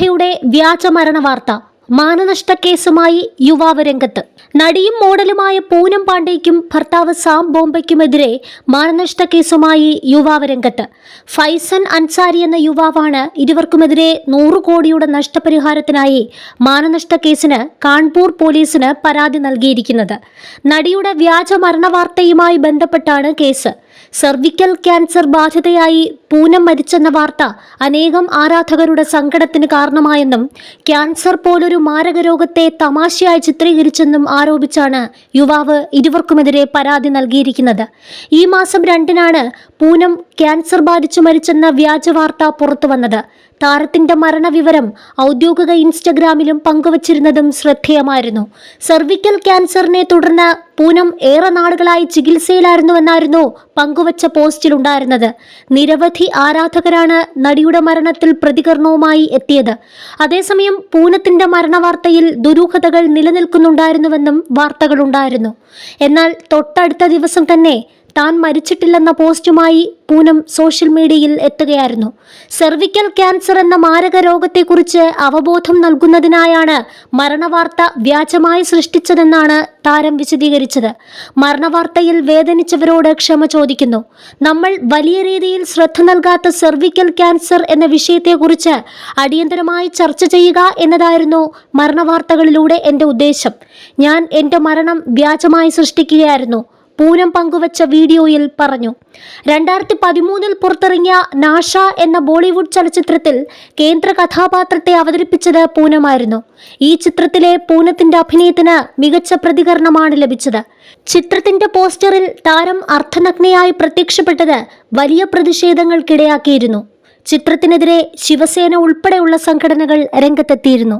അയോധ്യയുടെ വ്യാജ മരണ വാർത്ത മാനനഷ്ട കേസുമായി യുവാവ് രംഗത്ത്. നടിയും മോഡലുമായ പൂനം പാണ്ഡേയ്ക്കും ഭർത്താവ് സാം ബോംബയ്ക്കുമെതിരെ മാനനഷ്ട കേസുമായി യുവാവ് രംഗത്ത്. ഫൈസൻ അൻസാരി എന്ന യുവാവാണ് ഇരുവർക്കുമെതിരെ നൂറ് കോടിയുടെ നഷ്ടപരിഹാരത്തിനായി മാനനഷ്ട കേസിന് കാൺപൂർ പോലീസിന് പരാതി നൽകിയിരിക്കുന്നത്. നടിയുടെ വ്യാജ മരണവാർത്തയുമായി ബന്ധപ്പെട്ടാണ് കേസ്. സർവിക്കൽ ക്യാൻസർ ബാധിതയായി പൂനം മരിച്ചെന്ന വാർത്ത അനേകം ആരാധകരുടെ സങ്കടത്തിന് കാരണമായെന്നും ക്യാൻസർ പോലൊരു മാരക രോഗത്തെ തമാശയായി ചിത്രീകരിച്ചെന്നും ആരോപിച്ചാണ് യുവാവ് ഇരുവർക്കുമെതിരെ പരാതി നൽകിയിരിക്കുന്നത്. ഈ മാസം രണ്ടിനാണ് പൂനം ക്യാൻസർ ബാധിച്ചു മരിച്ചെന്ന വ്യാജ വാർത്ത പുറത്തുവന്നത്. താരത്തിന്റെ മരണവിവരം ഔദ്യോഗിക ഇൻസ്റ്റഗ്രാമിലും പങ്കുവച്ചിരുന്നതും ശ്രദ്ധേയമായിരുന്നു. സെർവിക്കൽ ക്യാൻസറിനെ തുടർന്ന് പൂനം ഏറെ നാളുകളായി ചികിത്സയിലായിരുന്നുവെന്നായിരുന്നു പങ്കുവച്ച പോസ്റ്റിലുണ്ടായിരുന്നത്. നിരവധി ആരാധകരാണ് നടിയുടെ മരണത്തിൽ പ്രതികരണവുമായി എത്തിയത്. അതേസമയം പൂനത്തിന്റെ മരണവാർത്തയിൽ ദുരൂഹതകൾ നിലനിൽക്കുന്നുണ്ടായിരുന്നുവെന്നും വാർത്തകളുണ്ടായിരുന്നു. എന്നാൽ തൊട്ടടുത്ത ദിവസം തന്നെ താൻ മരിച്ചിട്ടില്ലെന്ന പോസ്റ്റുമായി പൂനം സോഷ്യൽ മീഡിയയിൽ എത്തുകയായിരുന്നു. സെർവിക്കൽ ക്യാൻസർ എന്ന മാരക രോഗത്തെക്കുറിച്ച് അവബോധം നൽകുന്നതിനായാണ് മരണവാർത്ത വ്യാജമായി സൃഷ്ടിച്ചതെന്നാണ് താരം വിശദീകരിച്ചത്. മരണവാർത്തയിൽ വേദനിച്ചവരോട് ക്ഷമ ചോദിക്കുന്നു. നമ്മൾ വലിയ രീതിയിൽ ശ്രദ്ധ നൽകാത്ത സെർവിക്കൽ ക്യാൻസർ എന്ന വിഷയത്തെക്കുറിച്ച് അടിയന്തരമായി ചർച്ച ചെയ്യുക എന്നതായിരുന്നു മരണവാർത്തകളിലൂടെ എന്റെ ഉദ്ദേശം. ഞാൻ എന്റെ മരണം വ്യാജമായി സൃഷ്ടിക്കുകയായിരുന്നു. പൂനം പങ്കുവച്ച വീഡിയോയിൽ പറഞ്ഞു. രണ്ടായിരത്തി പതിമൂന്നിൽ പുറത്തിറങ്ങിയ നാഷ എന്ന ബോളിവുഡ് ചലച്ചിത്രത്തിൽ കേന്ദ്ര കഥാപാത്രത്തെ അവതരിപ്പിച്ചത് പൂനമായിരുന്നു. ഈ ചിത്രത്തിലെ പൂനത്തിന്റെ അഭിനയത്തിന് മികച്ച പ്രതികരണമാണ് ലഭിച്ചത്. ചിത്രത്തിന്റെ പോസ്റ്ററിൽ താരം അർത്ഥനഗ്നയായി പ്രത്യക്ഷപ്പെട്ടത് വലിയ പ്രതിഷേധങ്ങൾക്കിടയാക്കിയിരുന്നു. ചിത്രത്തിനെതിരെ ശിവസേന ഉൾപ്പെടെയുള്ള സംഘടനകൾ രംഗത്തെത്തിയിരുന്നു.